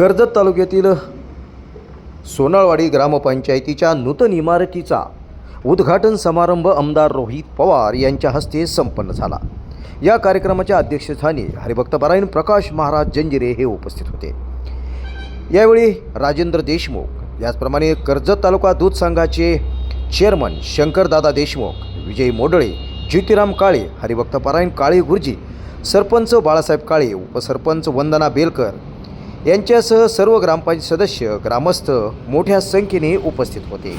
कर्जत तालुक्यातील सोनाळवाडी ग्रामपंचायतीच्या नूतन इमारतीचा उद्घाटन समारंभ आमदार रोहित पवार यांच्या हस्ते संपन्न झाला. या कार्यक्रमाच्या अध्यक्षस्थानी हरिभक्तपरायण प्रकाश महाराज जंजिरे हे उपस्थित होते. यावेळी राजेंद्र देशमुख याचप्रमाणे कर्जत तालुका दूध संघाचे चेअरमन शंकरदादा देशमुख विजय मोडळे ज्योतिराम काळे हरिभक्तपरायण काळे गुरुजी सरपंच बाळासाहेब काळे उपसरपंच वंदना बेलकर यांच्यासह सर्व ग्रामपंचायत सदस्य ग्रामस्थ मोठ्या संख्येने उपस्थित होते.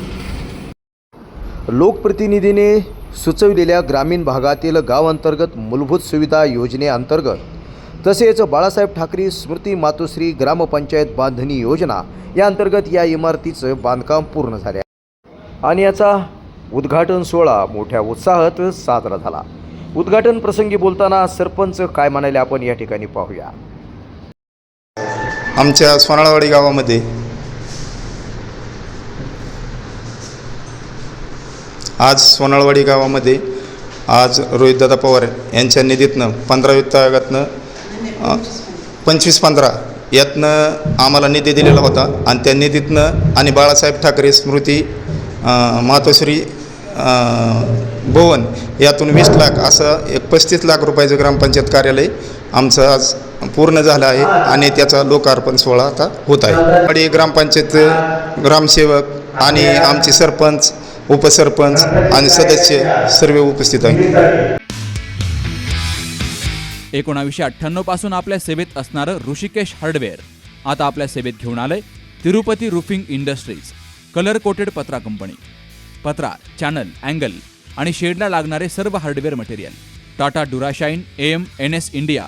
लोकप्रतिनिधीने सुचविलेल्या ग्रामीण भागातील गावांतर्गत मूलभूत सुविधा योजनेअंतर्गत तसेच बाळासाहेब ठाकरे स्मृती मातोश्री ग्रामपंचायत बांधणी योजना या अंतर्गत या इमारतीचं बांधकाम पूर्ण झाले. आहे. आणि याचा उद्घाटन सोहळा मोठ्या उत्साहात साजरा झाला. उद्घाटन प्रसंगी बोलताना सरपंच काय म्हणाले आपण या ठिकाणी पाहूया. आमच्या सोनाळवाडी गावामध्ये. आज सोनाळवाडी गावामध्ये आज रोहितदादा पवार यांच्या निधीतनं पंधरा वित्त आयोगातनं पंचवीस पंधरा यातनं आम्हाला निधी दिलेला होता. आणि त्या निधीतनं आणि बाळासाहेब ठाकरे स्मृती मातोश्री भुवन यातून वीस लाख असं एक पस्तीस लाख रुपयाचं ग्रामपंचायत कार्यालय आमचं आज पूर्ण झालं आहे आणि त्याचा लोकार्पण सोहळा आता होत आहे. वाडी ग्रामपंचायत ग्रामसेवक आणि आमचे सरपंच उपसरपंच आणि सदस्य सर्व उपस्थित आहेत. एकोणावीसशे अठ्ठ्याण्णवपासून आपल्या सेवेत असणारं ऋषिकेश हार्डवेअर. आता आपल्या सेवेत घेऊन आलंय Tirupati roofing industries colour coated पत्रा कंपनी. पत्रा चॅनल अँगल आणि शेडला लागणारे सर्व hardware material. Tata Durashine M N S India